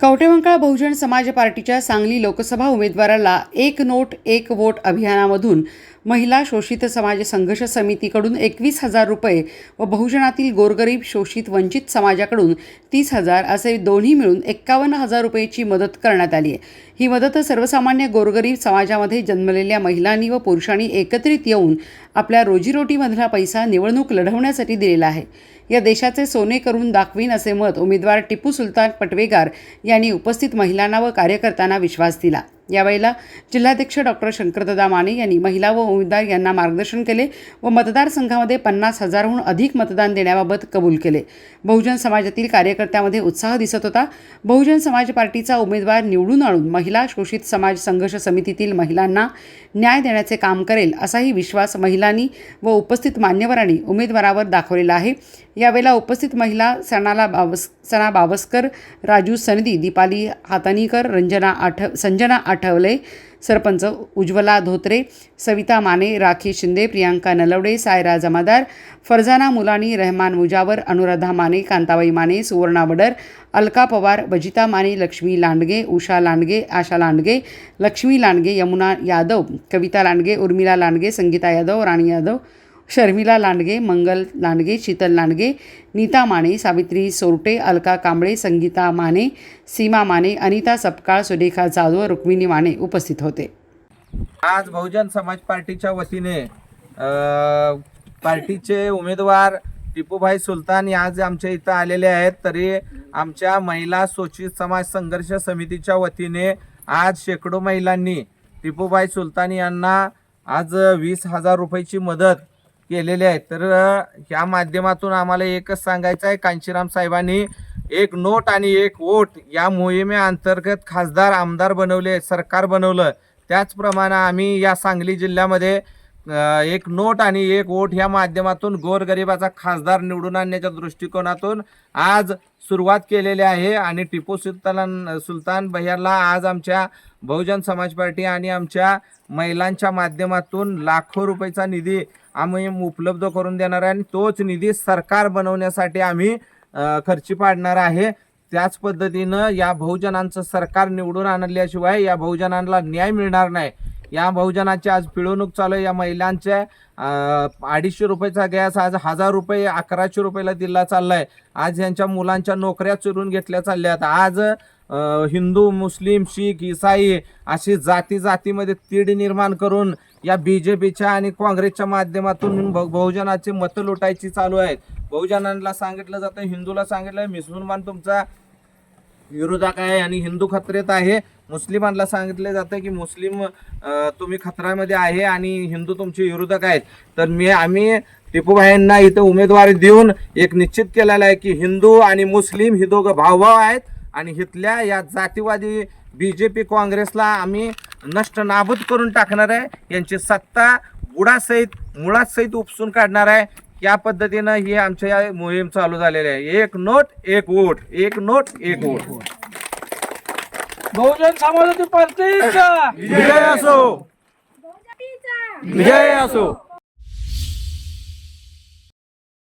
कवटेमंकाळ बहुजन समाज पार्टीच्या सांगली लोकसभा उमेदवाराला एक नोट एक वोट अभियानामधून महिला शोषित समाज संघर्ष समितीकडून एकवीस हजार रुपये व बहुजनातील गोरगरीब शोषित वंचित समाजाकडून तीस हजार असे दोन्ही मिळून एक्कावन्न हजार रुपयेची मदत करण्यात आली आहे. ही मदत सर्वसामान्य गोरगरीब समाजामध्ये जन्मलेल्या महिलांनी व पुरुषांनी एकत्रित येऊन आपल्या रोजीरोटीमधला पैसा निवडणूक लढवण्यासाठी दिलेला आहे. या देशाचे सोने करून दाखवीन असे मत उमेदवार टिपू सुलतान पटवेगार यांनी उपस्थित महिलांना व कार्यकर्त्यांना विश्वास दिला. यावेळेला जिल्हाध्यक्ष डॉक्टर शंकरदादा माने यांनी महिला व उमेदवार यांना मार्गदर्शन केले व मतदारसंघामध्ये पन्नास हजारहून अधिक मतदान देण्याबाबत कबूल केले. बहुजन समाजातील कार्यकर्त्यामध्ये उत्साह दिसत होता. बहुजन समाज पार्टीचा उमेदवार निवडून आणून महिला शोषित समाज संघर्ष समितीतील महिलांना न्याय देण्याचे काम करेल असाही विश्वास महिलांनी व उपस्थित मान्यवरांनी उमेदवारावर दाखवलेला आहे. यावेळेला उपस्थित महिला सणाला बावस सणा बावस्कर राजू सनदी दीपाली हातानीकर रंजना आठव संजना आठवले. सरपंच उज्ज्वला धोत्रे सविता माने राखी शिंदे प्रियांका नलवडे सायरा जमादार फरजाना मुलानी रहमान मुजावर अनुराधा माने कांताबाई माने सुवर्णा बडर अलका पवार बजिता माने लक्ष्मी लांडगे उषा लांडगे आशा लांडगे लक्ष्मी लांडगे यमुना यादव कविता लांडगे उर्मिला लांडगे संगीता यादव राणी यादव शर्मिला लांडगे मंगल लांडगे शीतल लांडगे नीता माने सावित्री सोरटे अलका कांबळे संगीता माने सीमा माने अनिता सपकाळ सुरेखा जाधव रुक्मिणी माने उपस्थित होते. आज बहुजन समाज पार्टीच्या वतीने पार्टीचे उमेदवार टिपूभाई सुलतान आज आमच्या इथं आलेले आहेत. तरी आमच्या महिला शोषित समाज संघर्ष समितीच्या वतीने आज शेकडो महिलांनी टिपूभाई सुलतान यांना आज वीस हजार रुपयाची मदत केलेले आहे तर ह्या माध्यमातून आम्हाला एकच सांगायचं आहे. कांशीराम साहेबांनी एक नोट आणि एक वोट या मोहिमेअंतर्गत खासदार आमदार बनवले सरकार बनवलं. त्याचप्रमाणे आम्ही या सांगली जिल्ह्यामध्ये एक नोट आणि एक वोट ह्या माध्यमातून गोरगरिबाचा खासदार निवडून आणण्याच्या दृष्टिकोनातून आज सुरुवात केलेली आहे आणि टिपू सुलतान सुलतान भैयाला आज आमच्या बहुजन समाज पार्टी आणि आमच्या महिलांच्या माध्यमातून लाखो रुपयाचा निधी आम्ही उपलब्ध करून देणार आहे आणि तोच निधी सरकार बनवण्यासाठी आम्ही खर्ची पाडणार आहे. त्याच पद्धतीनं या बहुजनांचं सरकार निवडून आणल्याशिवाय या बहुजनांना न्याय मिळणार नाही. या बहुजनाची आज पिळवणूक चालू आहे. या महिलांच्या अडीचशे रुपयाचा गॅस आज हजार रुपये अकराशे रुपयाला दिला चाललाय. आज यांच्या मुलांच्या नोकऱ्या चुरून घेतल्या चालल्यात. आज हिंदू मुस्लिम शीख इसाई अशी जाती जातीमध्ये तीड निर्माण करून या बी जे पीच्या आणि काँग्रेसच्या माध्यमातून बहुजनाचे बहुजनाची मतं लुटायची चालू आहेत. बहुजनांना सांगितलं जातं हिंदूला सांगितलं मुसलमान तुमचा विरोधक आहे आणि हिंदू खतरेत आहे. मुस्लिमांना सांगितलं जातं की मुस्लिम तुम्ही खत्रामध्ये आहे आणि हिंदू तुमचे विरोधक आहेत. तर मी आम्ही टिपूभाईंना इथं उमेदवारी देऊन एक निश्चित केलेला आहे की हिंदू आणि मुस्लिम ही दोघं भावभाव आहेत आणि इथल्या या जातीवादी बी जे पी काँग्रेसला आम्ही नष्ट नाबूद करून टाकणार आहे. यांची सत्ता बुडासहित मुळासहित उपसून काढणार आहे. या पद्धतीनं ही आमच्या या मोहीम चालू झालेली आहे. एक नोट एक वोट. एक नोट एक वोट. बहुजन समाजाची पार्टीचा विजय असो. विजय असो.